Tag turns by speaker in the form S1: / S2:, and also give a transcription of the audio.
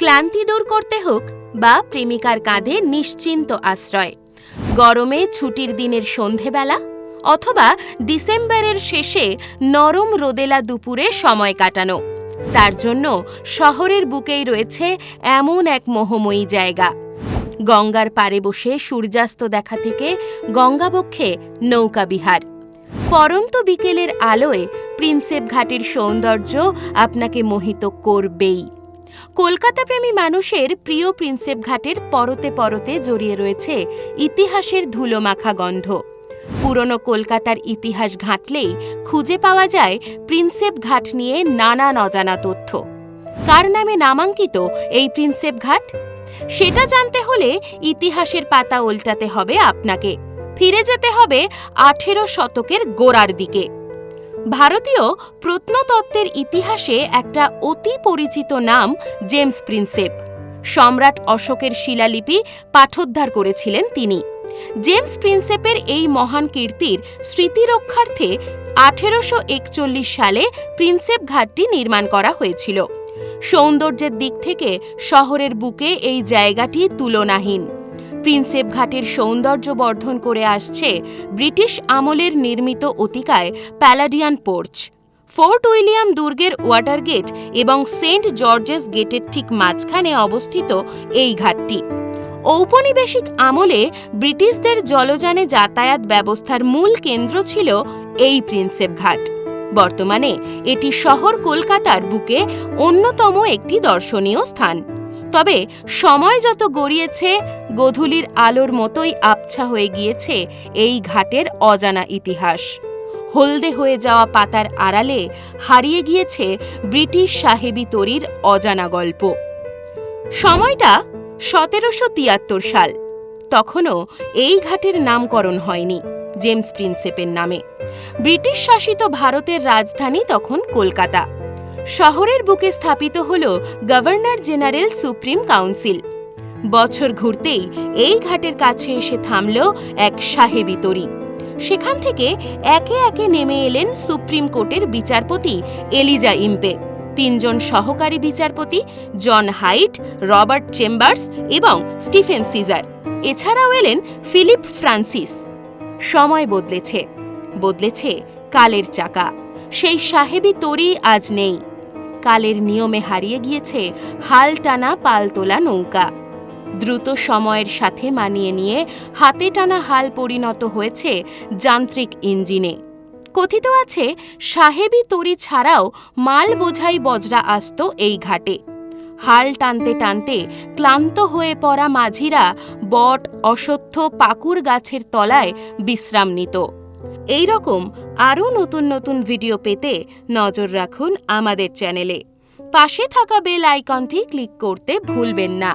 S1: ক্লান্তি দূর করতে হোক বা প্রেমিকার কাঁধে নিশ্চিন্ত আশ্রয়। গরমে ছুটির দিনের সন্ধেবেলা অথবা ডিসেম্বরের শেষে নরম রোদেলা দুপুরে সময় কাটানো। তার জন্য শহরের বুকেই রয়েছে এমন এক মোহময়ী জায়গা। গঙ্গার পাড়ে বসে সূর্যাস্ত দেখা থেকে গঙ্গাবক্ষে নৌকা বিহার। পরন্ত বিকেলের আলোয় প্রিন্সেপ ঘাটের সৌন্দর্য আপনাকে মোহিত করবেই। কলকাতা প্রেমী মানুষের প্রিয় প্রিন্সেপ ঘাটের পরতে পরতে জড়িয়ে রয়েছে ইতিহাসের ধুলোমাখা গন্ধ। পুরনো কলকাতার ইতিহাস ঘাঁটলেই খুঁজে পাওয়া যায় প্রিন্সেপ ঘাট নিয়ে নানান অজানা তথ্য। কার নামে নামাঙ্কিত এই প্রিন্সেপ ঘাট? সেটা জানতে হলে ইতিহাসের পাতা উল্টাতে হবে আপনাকে। ফিরে যেতে হবে আঠেরো শতকের গোড়ার দিকে। ভারতীয় প্রত্নতত্ত্বের ইতিহাসে একটা অতি পরিচিত নাম জেমস প্রিন্সেপ। সম্রাট অশোকের শিলালিপি পাঠোদ্ধার করেছিলেন তিনি। জেমস প্রিন্সেপের এই মহান কীর্তির স্মৃতি রক্ষার্থে আঠেরোশো একচল্লিশ সালে প্রিন্সেপ ঘাটটি নির্মাণ করা হয়েছিল। সৌন্দর্যের দিক থেকে শহরের বুকে এই জায়গাটি তুলনাহীন। প্রিন্সেপ ঘাটের সৌন্দর্য বর্ধন করে আসছে ব্রিটিশ আমলের নির্মিত অতিকায় প্যালাডিয়ান পোর্চ। ফোর্ট উইলিয়াম দুর্গের ওয়াটার গেট এবং সেন্ট জর্জেস গেটের ঠিক মাঝখানে অবস্থিত এই ঘাটটি। ঔপনিবেশিক আমলে ব্রিটিশদের জলযানে যাতায়াত ব্যবস্থার মূল কেন্দ্র ছিল এই প্রিন্সেপ ঘাট। বর্তমানে এটি শহর কলকাতার বুকে অন্যতম একটি দর্শনীয় স্থান। তবে সময় যত গড়িয়েছে গোধূলির আলোর মতোই আবছা হয়ে গিয়েছে এই ঘাটের অজানা ইতিহাস। হলদে হয়ে যাওয়া পাতার আড়ালে হারিয়ে গিয়েছে ব্রিটিশ সাহেবি তরির অজানা গল্প। সময়টা সতেরোশো তিয়াত্তর সাল। তখনও এই ঘাটের নামকরণ হয়নি, জেমস প্রিন্সেপের নামে। ব্রিটিশ শাসিত ভারতের রাজধানী তখন কলকাতা। শহরের বুকে স্থাপিত হল গভর্নর জেনারেল সুপ্রিম কাউন্সিল। বছর ঘুরতেই এই ঘাটের কাছে এসে থামল এক সাহেবি তরি। সেখান থেকে একে একে নেমে এলেন সুপ্রিম কোর্টের বিচারপতি এলিজা ইম্পে। তিনজন সহকারী বিচারপতি জন হাইট, রবার্ট চেম্বার্স এবং স্টিফেন সিজার। এছাড়াও এলেন ফিলিপ ফ্রান্সিস। সময় বদলেছে। বদলেছে কালের চাকা। সেই সাহেবি তরি আজ নেই। কালের নিয়মে হারিয়ে গিয়েছে হাল টানা পাল তোলা নৌকা। দ্রুত সময়ের সাথে মানিয়ে নিয়ে হাতে টানা হাল পরিণত হয়েছে যান্ত্রিক ইঞ্জিনে। কথিত আছে, সাহেবি তরি ছাড়াও মাল বোঝাই বজরা আসত এই ঘাটে। হাল টানতে টানতে ক্লান্ত হয়ে পড়া মাঝিরা বট অশ্বত্থ পাকুর গাছের তলায় বিশ্রাম নিত। এই রকম আরও নতুন নতুন ভিডিও পেতে নজর রাখুন আমাদের চ্যানেলে। পাশে থাকা বেল আইকনটি ক্লিক করতে ভুলবেন না।